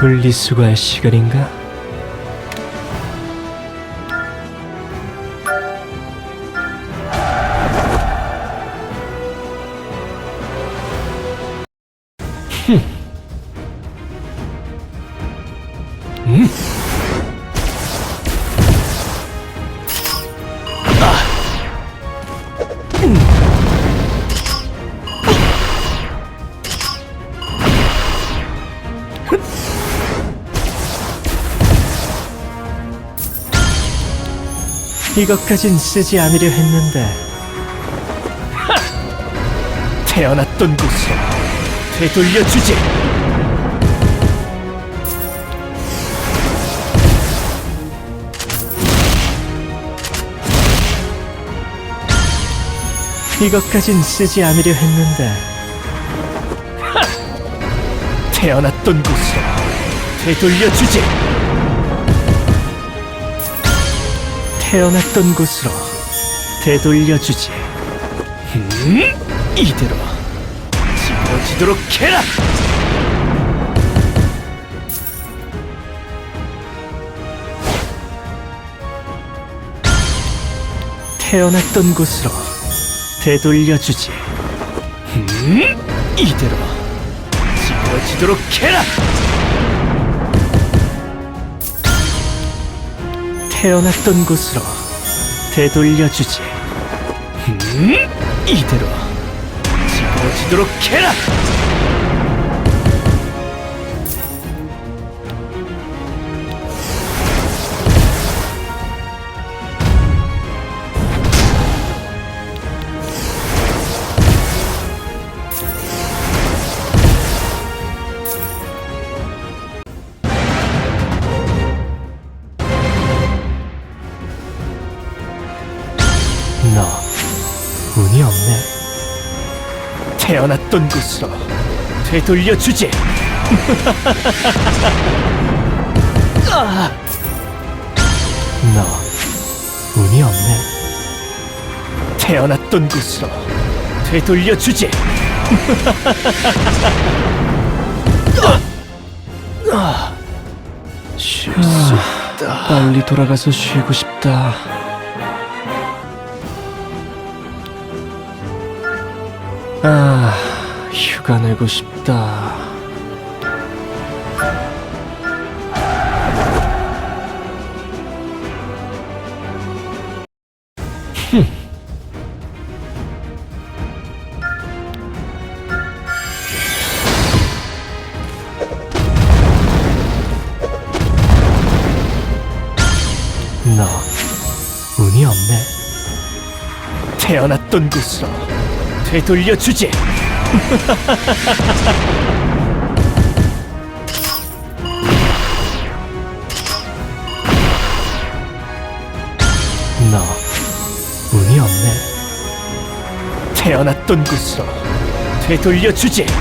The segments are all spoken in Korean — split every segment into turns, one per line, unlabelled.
분리수거할 시간인가? 이것까진 쓰지 않으려 했는데. 태어났던 곳으로 되돌려주지. 이것까진 쓰지 않으려 했는데. 태어났던 곳으로 되돌려주지 태어났던 곳으로 되돌려주지. 음, 이대로 찌그러지도록 해라. 태어났던 곳으로 되돌려주지. 음, 이대로 찌그러지도록 해라. 태어났던 곳으로 되돌려주지. 음, 이대로 찌그러지도록 해라. 태어났던 곳으로 되돌려 주지. 아! 너 운이 없네. 태어났던 곳으로 되돌려 주지. 아! 쉴수 있다. 빨리 돌아가서 쉬고 싶다. 아, 휴가 내고 싶다. 흠. 너 운이 없네. 태어났던 곳으로 되돌려주지. 너 운이 없네. 태어났던 곳으로 되돌려주지.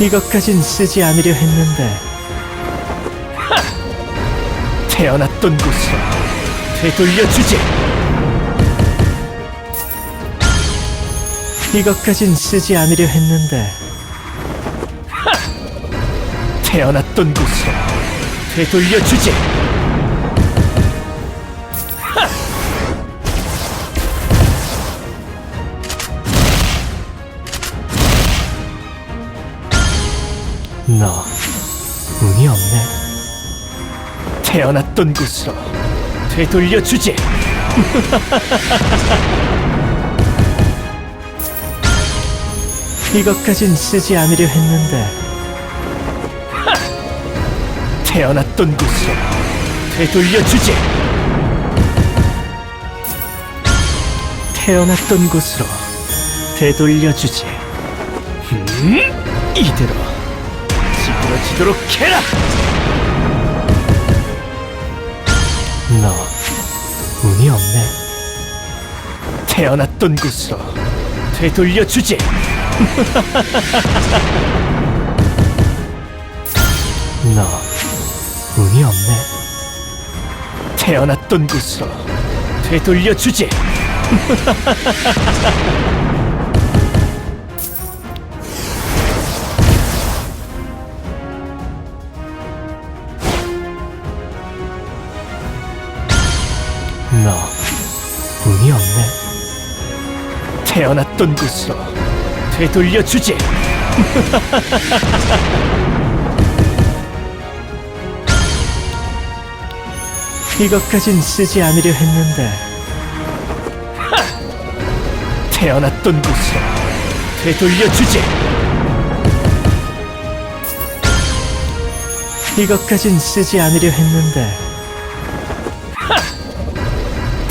이것까진 쓰지 않으려 했는데 태어났던 곳으로 되돌려주지. 이것까진 쓰지 않으려 했는데 태어났던 곳으로 되돌려주지. 너 운이 없네. 태어났던 곳으로 되돌려 주지. 이것까진 쓰지 않으려 했는데 태어났던 곳으로 되돌려 주지. 태어났던 곳으로 되돌려 주지. 음, 이대로 찌그러지도록 해라. 운이 없네. 태어났던 곳으로 되돌려 주지. 너 운이 없네. 태어났던 곳으로 되돌려 주지. 태어났던 곳으로 되돌려 주지. 이것까진 쓰지 않으려 했는데 태어났던 곳으로 되돌려 주지. 이것까진 쓰지 않으려 했는데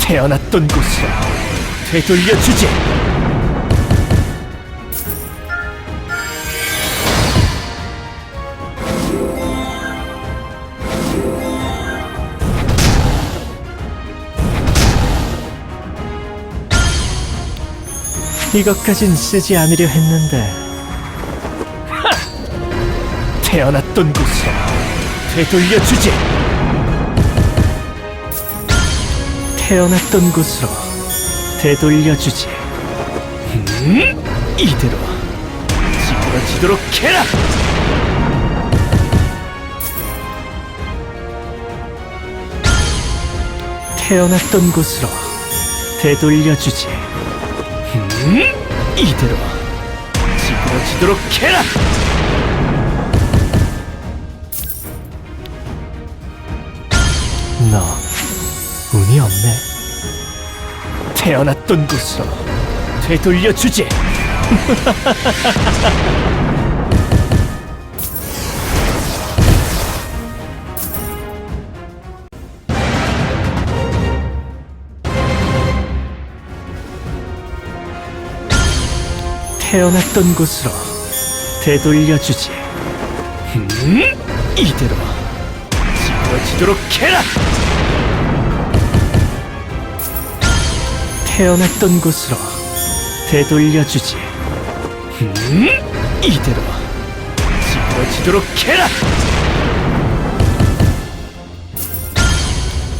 태어났던 곳으로 되돌려 주지. 이것까진 쓰지 않으려 했는데 태어났던 곳으로 되돌려 주지. 태어났던 곳으로 되돌려 주지. 음? 이대로 찌그러지도록 해라. 태어났던 곳으로 되돌려 주지. 음? 이대로 찌그러지도록 해라. 너 운이 없네. 태어났던 곳으로 되돌려 주지. 태어났던 곳으로 되돌려 주지. 음? 이대로 찌그러지도록 해라. 태어났던 곳으로 되돌려 주지. 음? 이대로 찌그러지도록 해라.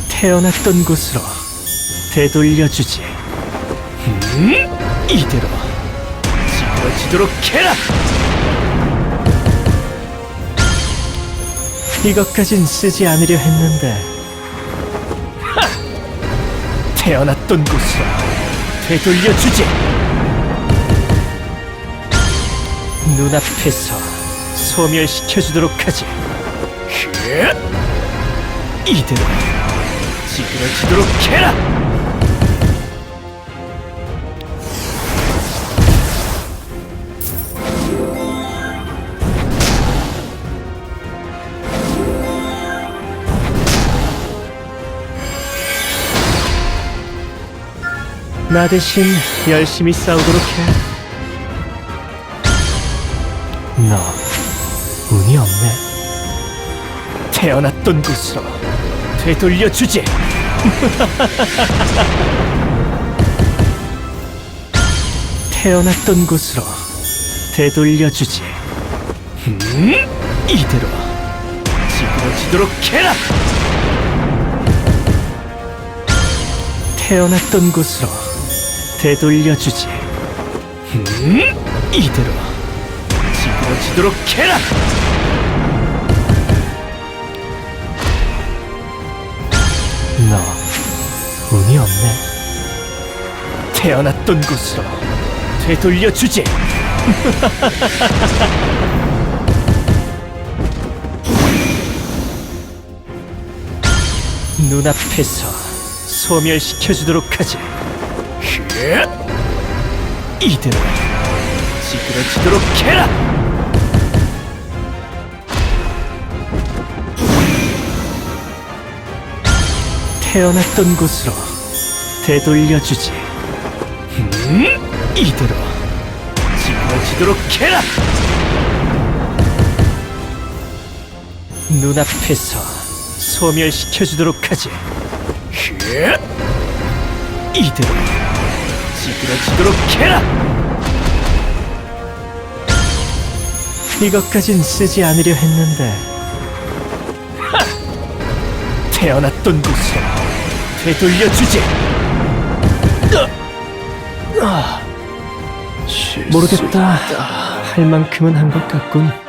태어났던 곳으로 되돌려 주지. 음? 이대로 찌그러지도록 해라. 이것까진 쓰지 않으려 했는데 태어났던 곳으로 되돌려 주지. 눈앞에서 소멸시켜 주도록 하지. 그 이대로 찌그러지도록 해라. 나 대신 열심히 싸우도록 해. 너 운이 없네. 태어났던 곳으로 되돌려 주지. 태어났던 곳으로 되돌려 주지. 음? 이대로 찌그러지도록 해라. 태어났던 곳으로 되돌려 주지. 음? 이대로 찌그러지도록 해라. 너 운이 없네. 태어났던 곳으로 되돌려 주지. 눈앞에서 소멸시켜 주도록 하지. 그 이대로 찌그러지도록 해라. 태어났던 곳으로 되돌려 주지. 음? 이대로 찌그러지도록 해라. 눈앞에서 소멸시켜 주도록 하지. 그 이대로 찌그러지도록 해라. 이것까진 쓰지 않으려 했는데 태어났던 곳으로 되돌려 주지. 모르겠다. 할 만큼은 한 것 같군.